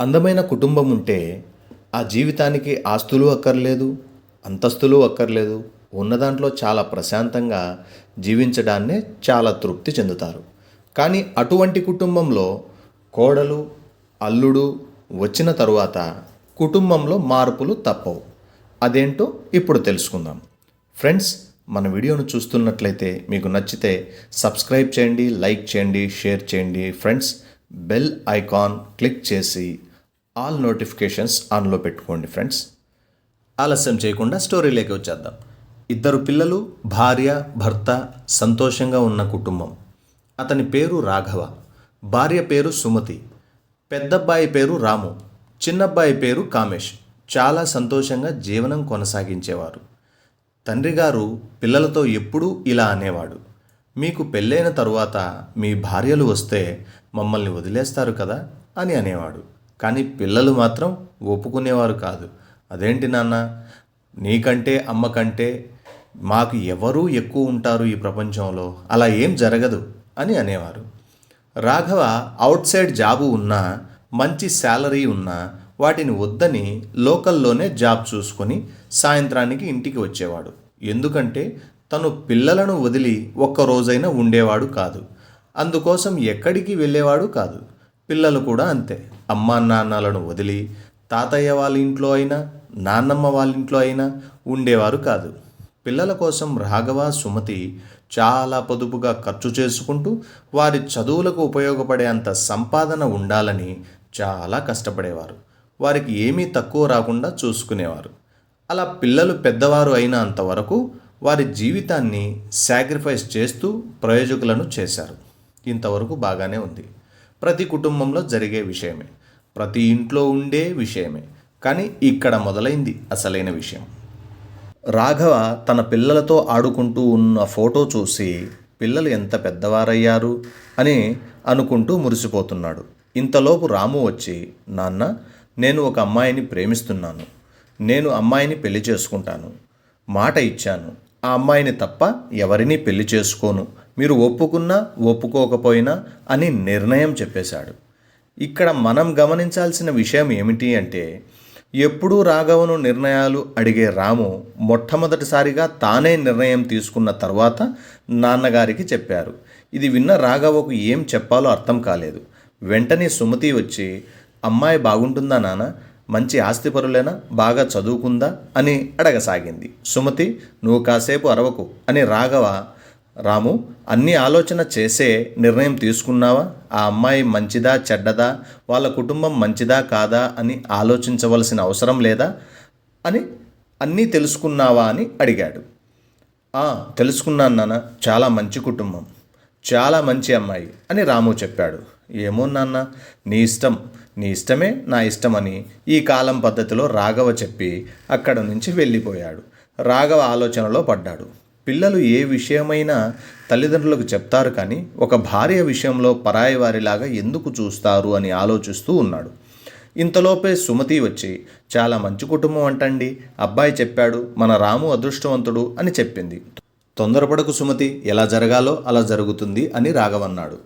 అందమైన కుటుంబం ఉంటే ఆ జీవితానికి ఆస్తులు అక్కర్లేదు అంతస్తులు అక్కర్లేదు. ఉన్న దాంట్లో చాలా ప్రశాంతంగా జీవించడాన్నే చాలా తృప్తి చెందుతారు. కానీ అటువంటి కుటుంబంలో కోడలు అల్లుడు వచ్చిన తరువాత కుటుంబంలో మార్పులు తప్పవు. అదేంటో ఇప్పుడు తెలుసుకుందాం. ఫ్రెండ్స్ మన వీడియోను చూస్తున్నట్లయితే మీకు నచ్చితే సబ్స్క్రైబ్ చేయండి లైక్ చేయండి షేర్ చేయండి. ఫ్రెండ్స్ బెల్ ఐకాన్ క్లిక్ చేసి ఆల్ నోటిఫికేషన్స్ ఆన్లో పెట్టుకోండి ఫ్రెండ్స్ ఆలస్యం చేయకుండా స్టోరీలోకి వచ్చేద్దాం. ఇద్దరు పిల్లలు భార్య భర్త సంతోషంగా ఉన్న కుటుంబం. అతని పేరు రాఘవ భార్య పేరు సుమతి పెద్దబ్బాయి పేరు రాము చిన్నబ్బాయి పేరు కామేష్. చాలా సంతోషంగా జీవనం కొనసాగించేవారు. తండ్రి గారు పిల్లలతో ఎప్పుడూ ఇలా అనేవాడు. మీకు పెళ్ళైన తరువాత మీ భార్యలు వస్తే మమ్మల్ని వదిలేస్తారు కదా? అని అనేవాడు. కానీ పిల్లలు మాత్రం ఒప్పుకునేవారు కాదు. అదేంటి నాన్న? నీకంటే అమ్మకంటే మాకు ఎవరూ ఎక్కువ ఉంటారు ఈ ప్రపంచంలో? అలా ఏం జరగదు అని అనేవారు. రాఘవ అవుట్ సైడ్ జాబు ఉన్నా మంచి శాలరీ ఉన్నా వాటిని వద్దని లోకల్లోనే జాబ్ చూసుకొని సాయంత్రానికి ఇంటికి వచ్చేవాడు. ఎందుకంటే తను పిల్లలను వదిలి ఒక్క రోజైనా ఉండేవాడు కాదు. అందుకోసం ఎక్కడికి వెళ్ళేవాడు కాదు. పిల్లలు కూడా అంతే. అమ్మా నాన్నలను వదిలి తాతయ్య వాళ్ళ ఇంట్లో అయినా నాన్నమ్మ వాళ్ళ ఇంట్లో అయినా ఉండేవారు కాదు. పిల్లల కోసం రాఘవ సుమతి చాలా పొదుపుగా ఖర్చు చేసుకుంటూ వారి చదువులకు ఉపయోగపడే అంత సంపాదన ఉండాలని చాలా కష్టపడేవారు. వారికి ఏమీ తక్కువ రాకుండా చూసుకునేవారు. అలా పిల్లలు పెద్దవారు అయిన అంతవరకు వారి జీవితాన్ని సాక్రిఫైస్ చేస్తూ ప్రయోజకులను చేశారు. ఇంతవరకు బాగానే ఉంది. ప్రతి కుటుంబంలో జరిగే విషయమే. ప్రతి ఇంట్లో ఉండే విషయమే. కానీ ఇక్కడ మొదలైంది అసలైన విషయం. రాఘవ తన పిల్లలతో ఆడుకుంటూ ఉన్న ఫోటో చూసి పిల్లలు ఎంత పెద్దవారయ్యారు? అని అనుకుంటూ మురిసిపోతున్నాడు. ఇంతలోపు రాము వచ్చి నాన్న నేను ఒక అమ్మాయిని ప్రేమిస్తున్నాను. నేను అమ్మాయిని పెళ్ళి చేసుకుంటాను. మాట ఇచ్చాను. ఆ అమ్మాయిని తప్ప ఎవరినీ పెళ్ళి చేసుకోను. మీరు ఒప్పుకున్నా ఒప్పుకోకపోయినా అని నిర్ణయం చెప్పేశాడు. ఇక్కడ మనం గమనించాల్సిన విషయం ఏమిటి అంటే ఎప్పుడూ రాఘవను నిర్ణయాలు అడిగే రాము మొట్టమొదటిసారిగా తానే నిర్ణయం తీసుకున్న తర్వాత నాన్నగారికి చెప్పారు. ఇది విన్న రాఘవకు ఏం చెప్పాలో అర్థం కాలేదు. వెంటనే సుమతి వచ్చి అమ్మాయి బాగుంటుందా నాన్న? మంచి ఆస్తిపరులేనా? బాగా చదువుకుందా? అని అడగసాగింది. సుమతి నువ్వు కాసేపు అరవకు అని రాఘవ రాము అన్ని ఆలోచన చేసే నిర్ణయం తీసుకున్నావా? ఆ అమ్మాయి మంచిదా చెడ్డదా? వాళ్ళ కుటుంబం మంచిదా కాదా అని ఆలోచించవలసిన అవసరం లేదా? అని అన్నీ తెలుసుకున్నావా అని అడిగాడు. తెలుసుకున్నాను నాన్న. చాలా మంచి కుటుంబం. చాలా మంచి అమ్మాయి అని రాము చెప్పాడు. ఏమో నాన్న నీ ఇష్టం. నీ ఇష్టమే నా ఇష్టమని ఈ కాలం పద్ధతిలో రాఘవ చెప్పి అక్కడ నుంచి వెళ్ళిపోయాడు. రాఘవ ఆలోచనలో పడ్డాడు. పిల్లలు ఏ విషయమైనా తల్లిదండ్రులకు చెప్తారు కానీ ఒక భార్య విషయంలో పరాయి వారిలాగా ఎందుకు చూస్తారు అని ఆలోచిస్తూ ఉన్నాడు. ఇంతలోపే సుమతి వచ్చి చాలా మంచి కుటుంబం అంటండి. అబ్బాయి చెప్పాడు మన రాము అదృష్టవంతుడు అని చెప్పింది. తొందరపడకు సుమతి. ఎలా జరగాలో అలా జరుగుతుంది అని రాఘవన్నాడు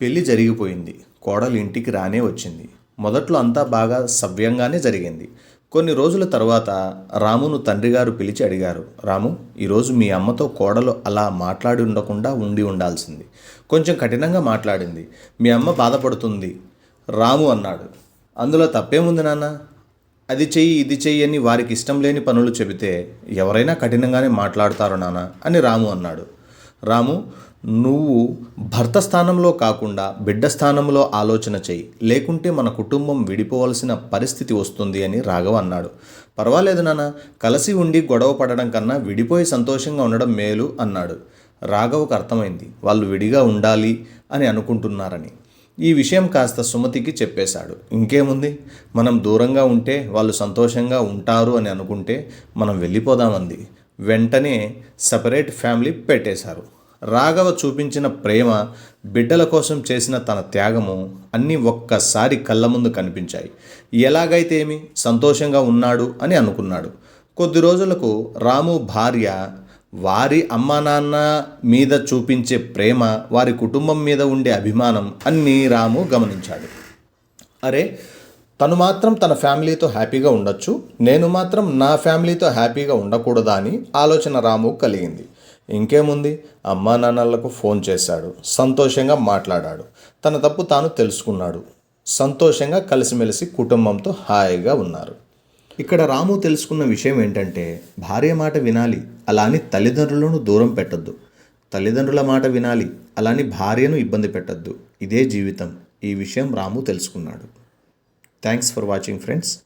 పెళ్ళి జరిగిపోయింది. కోడలు ఇంటికి రానే వచ్చింది. మొదట్లో అంతా బాగా సవ్యంగానే జరిగింది. కొన్ని రోజుల తర్వాత రామును తండ్రిగారు పిలిచి అడిగారు రాము ఈరోజు మీ అమ్మతో కోడలు అలా మాట్లాడి ఉండకుండా ఉండి ఉండాల్సింది. కొంచెం కఠినంగా మాట్లాడింది. మీ అమ్మ బాధపడుతుంది. రాము అన్నాడు అందులో తప్పేముంది నాన్న? అది చెయ్యి ఇది చెయ్యి అని వారికి ఇష్టం లేని పనులు చెబితే ఎవరైనా కఠినంగానే మాట్లాడతారు నాన్న? అని రాము అన్నాడు రాము నువ్వు భర్త స్థానంలో కాకుండా బిడ్డ స్థానంలో ఆలోచన చెయ్యి లేకుంటే మన కుటుంబం విడిపోవలసిన పరిస్థితి వస్తుంది అని రాఘవ అన్నాడు. పర్వాలేదు నాన్న కలిసి ఉండి గొడవ పడడం కన్నా విడిపోయి సంతోషంగా ఉండడం మేలు అన్నాడు. రాఘవకు అర్థమైంది. వాళ్ళు విడిగా ఉండాలి అని అనుకుంటున్నారని. ఈ విషయం కాస్త సుమతికి చెప్పేశాడు. ఇంకేముంది? మనం దూరంగా ఉంటే వాళ్ళు సంతోషంగా ఉంటారు అని అనుకుంటే మనం వెళ్ళిపోదామంది. వెంటనే సపరేట్ ఫ్యామిలీ పెట్టేశారు. రాఘవ చూపించిన ప్రేమ బిడ్డల కోసం చేసిన తన త్యాగము అన్నీ ఒక్కసారి కళ్ళ ముందు కనిపించాయి. ఎలాగైతే ఏమి? సంతోషంగా ఉన్నాడు అని అనుకున్నాడు. కొద్ది రోజులకు రాము భార్య వారి అమ్మా నాన్న మీద చూపించే ప్రేమ వారి కుటుంబం మీద ఉండే అభిమానం అన్నీ రాము గమనించాడు. అరే తను మాత్రం తన ఫ్యామిలీతో హ్యాపీగా ఉండొచ్చు నేను మాత్రం నా ఫ్యామిలీతో హ్యాపీగా ఉండకూడదా అని ఆలోచన రాము కలిగింది. ఇంకేముంది? అమ్మా నాన్నలకు ఫోన్ చేశాడు. సంతోషంగా మాట్లాడాడు. తన తప్పు తాను తెలుసుకున్నాడు. సంతోషంగా కలిసిమెలిసి కుటుంబంతో హాయిగా ఉన్నారు. ఇక్కడ రాము తెలుసుకున్న విషయం ఏంటంటే భార్య మాట వినాలి అలా అని తల్లిదండ్రులను దూరం పెట్టొద్దు. తల్లిదండ్రుల మాట వినాలి అలా అని భార్యను ఇబ్బంది పెట్టొద్దు. ఇదే జీవితం. ఈ విషయం రాము తెలుసుకున్నాడు. Thanks for watching friends